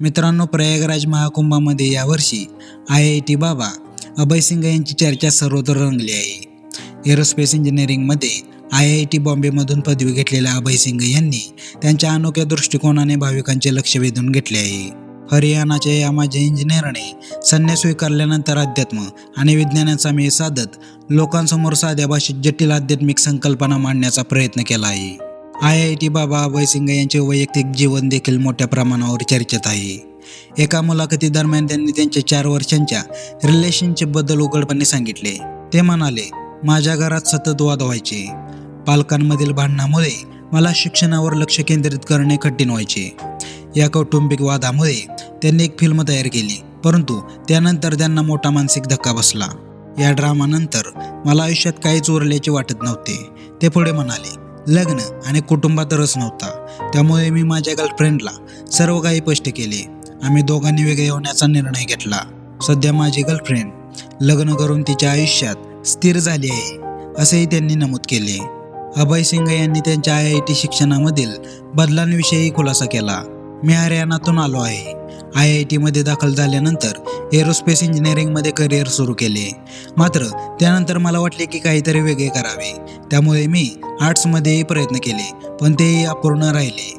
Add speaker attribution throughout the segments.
Speaker 1: मित्रांनो प्रयागराज महाकुंभामध्ये यावर्षी I I T Baba Abhay Singh यांची चर्चा सर्वत्र रंगली आहे. एरोस्पेस इंजिनिअरिंगमध्ये आय आय टी बॉम्बेमधून पदवी घेतलेल्या अभय सिंग यांनी त्यांच्या अनोख्या दृष्टिकोनाने भाविकांचे लक्ष वेधून घेतले आहे. हरियाणाच्या या माझ्या इंजिनिअरने संन्यास स्वीकारल्यानंतर अध्यात्म आणि विज्ञानाचा मेळ साधत लोकांसमोर साध्या भाषेत जटिल आध्यात्मिक संकल्पना मांडण्याचा प्रयत्न केला आहे. आय आय टी बाबा अभयसिंग यांचे वैयक्तिक जीवन देखील मोठ्या प्रमाणावर चर्चेत आहे. एका मुलाखतीदरम्यान त्यांनी त्यांच्या चार वर्षांच्या रिलेशनशिपबद्दल उघडपणे सांगितले. ते म्हणाले माझ्या घरात सतत वाद व्हायचे. पालकांमधील भांडणामुळे मला शिक्षणावर लक्ष केंद्रित करणे कठीण व्हायचे. या कौटुंबिक वादामुळे त्यांनी एक फिल्म तयार केली परंतु त्यानंतर त्यांना मोठा मानसिक धक्का बसला. या ड्रामानंतर मला आयुष्यात काहीच उरल्याचे वाटत नव्हते. ते पुढे म्हणाले लग्न आणि कुटुंबात रस नव्हता. त्यामुळे मी माझ्या गर्लफ्रेंडला सर्व काही स्पष्ट केले. आम्ही दोघांनी वेगळे होण्याचा निर्णय घेतला. सध्या माझी गर्लफ्रेंड लग्न करून तिच्या आयुष्यात स्थिर झाली आहे असेही त्यांनी नमूद केले. अभय सिंग यांनी त्यांच्या आय आय टी शिक्षणामधील बदलांविषयी खुलासा केला. मी हरियाणातून आलो आहे. आय आय टीमध्ये दाखल झाल्यानंतर एरोस्पेस इंजिनिअरिंगमध्ये करिअर सुरू केले. मात्र त्यानंतर मला वाटले की काहीतरी वेगळे करावे. त्यामुळे मी आर्ट्समध्येही प्रयत्न केले पण तेही अपूर्ण राहिले.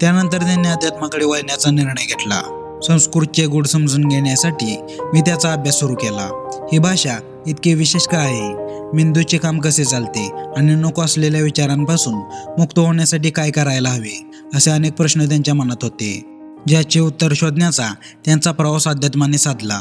Speaker 1: त्यानंतर त्यांनी अध्यात्माकडे वळण्याचा निर्णय घेतला. संस्कृतचे गुण समजून घेण्यासाठी मी त्याचा अभ्यास सुरू केला. ही भाषा इतकी विशेष का आहे. मेंदूचे काम कसे चालते आणि नको असलेल्या विचारांपासून मुक्त होण्यासाठी काय करायला हवे असे अनेक प्रश्न त्यांच्या मनात होते. ज्याचे उत्तर शोधण्याचा त्यांचा प्रवास अध्यात्माने साधला.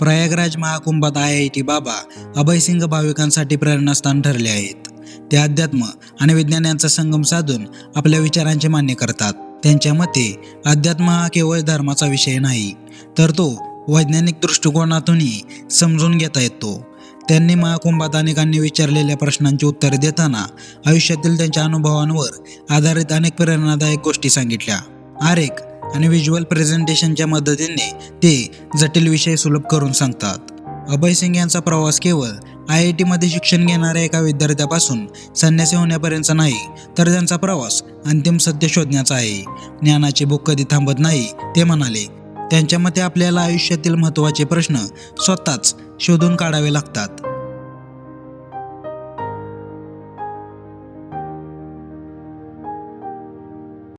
Speaker 1: Prayagraj महाकुंभात I I T Baba Abhay Singh भाविकांसाठी प्रेरणास्थान ठरले आहेत. ते अध्यात्म आणि विज्ञान यांचा संगम साधून आपल्या विचारांचे मान्य करतात. त्यांच्या मते अध्यात्म हा केवळ धर्माचा विषय नाही तर तो वैज्ञानिक दृष्टिकोनातूनही समजून घेता येतो. त्यांनी महाकुंभात अनेकांनी विचारलेल्या प्रश्नांची उत्तरे देताना आयुष्यातील त्यांच्या अनुभवांवर आधारित अनेक प्रेरणादायक गोष्टी सांगितल्या. आरेख आणि व्हिज्युअल प्रेझेंटेशनच्या मदतीने ते जटिल विषय सुलभ करून सांगतात. अभय सिंग यांचा प्रवास केवळ आय आय टीमध्ये शिक्षण घेणाऱ्या एका विद्यार्थ्यापासून संन्यासी होण्यापर्यंतचा नाही तर त्यांचा प्रवास अंतिम सत्य शोधण्याचा आहे. ज्ञानाची भूक कधी थांबत नाही ते म्हणाले त्यांच्या मते आपल्याला आयुष्यातील महत्त्वाचे प्रश्न स्वतःच शोधून काढावे लागतात.